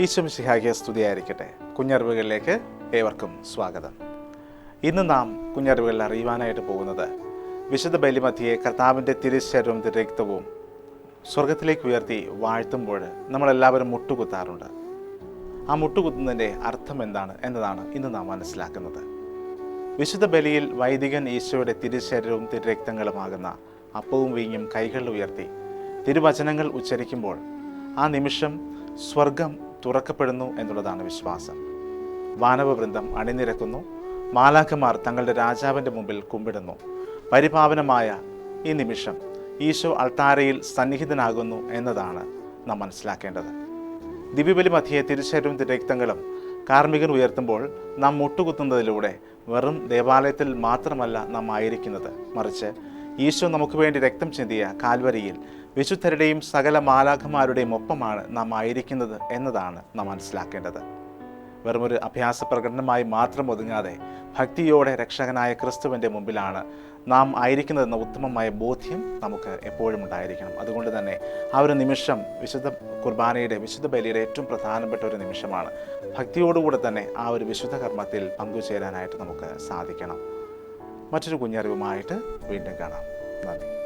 ഈശ്വം ശിഹാകിയ സ്തുതിയായിരിക്കട്ടെ. കുഞ്ഞറിവുകളിലേക്ക് ഏവർക്കും സ്വാഗതം. ഇന്ന് നാം കുഞ്ഞറിവുകളിൽ അറിയുവാനായിട്ട് പോകുന്നത് വിശുദ്ധ ബലിമധ്യയെ കർത്താവിന്റെ തിരുശരവും രക്തവും സ്വർഗത്തിലേക്ക് ഉയർത്തി വാഴ്ത്തുമ്പോൾ നമ്മളെല്ലാവരും മുട്ടുകുത്താറുണ്ട്. ആ മുട്ടുകുത്തുന്നതിന്റെ അർത്ഥം എന്താണ് എന്നതാണ് ഇന്ന് നാം മനസ്സിലാക്കുന്നത്. വിശുദ്ധ ബലിയിൽ വൈദികൻ ഈശോയുടെ തിരുശരീരവും തിരുരക്തങ്ങളുമാകുന്ന അപ്പവും വീഞ്ഞും കൈകളിൽ ഉയർത്തി തിരുവചനങ്ങൾ ഉച്ചരിക്കുമ്പോൾ ആ നിമിഷം സ്വർഗം തുറക്കപ്പെടുന്നു എന്നുള്ളതാണ് വിശ്വാസം. വാനവവൃന്ദം അണിനിരക്കുന്നു. മാലാഖമാർ തങ്ങളുടെ രാജാവിന്റെ മുമ്പിൽ കുമ്പിടുന്നു. പരിപാവനമായ ഈ നിമിഷം ഈശോ അൾത്താരയിൽ സന്നിഹിതനാകുന്നു എന്നതാണ് നാം മനസ്സിലാക്കേണ്ടത്. ദിവ്യബലി മധ്യയെ തിരിച്ചേരും തിരക്തങ്ങളും കാർമ്മികൻ ഉയർത്തുമ്പോൾ നാം മുട്ടുകുത്തുന്നതിലൂടെ വെറും ദേവാലയത്തിൽ മാത്രമല്ല നാം ആയിരിക്കുന്നത്. മറിച്ച് ഈശോ നമുക്ക് വേണ്ടി രക്തം ചിന്തിയ കാൽവരിയിൽ വിശുദ്ധരുടെയും സകല മാലാഖമാരുടെയും ഒപ്പമാണ് നാം ആയിരിക്കുന്നത് എന്നതാണ് നാം മനസ്സിലാക്കേണ്ടത്. വെറുമൊരു അഭ്യാസ പ്രകടനമായി മാത്രം ഒതുങ്ങാതെ ഭക്തിയോടെ രക്ഷകനായ ക്രിസ്തുവിന്റെ മുമ്പിലാണ് നാം ആയിരിക്കുന്നതെന്ന ഉത്തമമായ ബോധ്യം നമുക്ക് എപ്പോഴും ഉണ്ടായിരിക്കണം. അതുകൊണ്ട് തന്നെ ആ ഒരു നിമിഷം വിശുദ്ധ കുർബാനയുടെ വിശുദ്ധ ബലിയുടെ ഏറ്റവും പ്രധാനപ്പെട്ട ഒരു നിമിഷമാണ്. ഭക്തിയോടുകൂടെ തന്നെ ആ ഒരു വിശുദ്ധ കർമ്മത്തിൽ പങ്കുചേരാനായിട്ട് നമുക്ക് സാധിക്കണം. മറ്റൊരു കുഞ്ഞറിവുമായിട്ട് വീണ്ടും കാണാം. Vale.